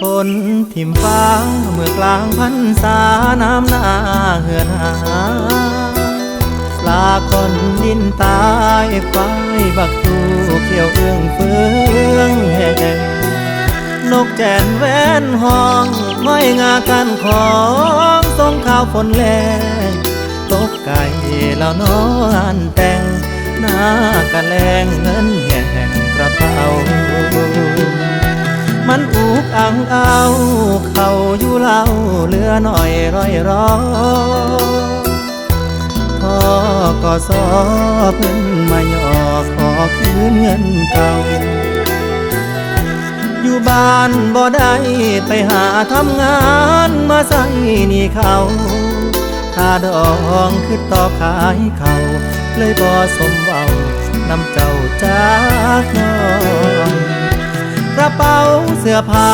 ฝนทิมฟ้าเมื่อกลางพันษาน้ำหน้าเหือนหาปลาคนดินตายควายบักตูเขียวเอื้องเฟืองแห่งนกแจนแว่นห้องห้อยงากันของทรงข้าวฝนแลงตกไก่แล้วนอนแต่งหน้ากะแลงเงินแห อังเอาเขาอยู่เล่าเหลือหน่อยร้อยร้อพ่อก็สอเพิ่นมาหยอกขอคืนเงินเก่าอยู่บ้านบ่ได้ไปหาทำงานมาใส่หนี่เขาค่าดองคือต่อขายเขาเลยบ่สมเว้านำเจ้าจากน้องกระเป๋าเสื้อผ้า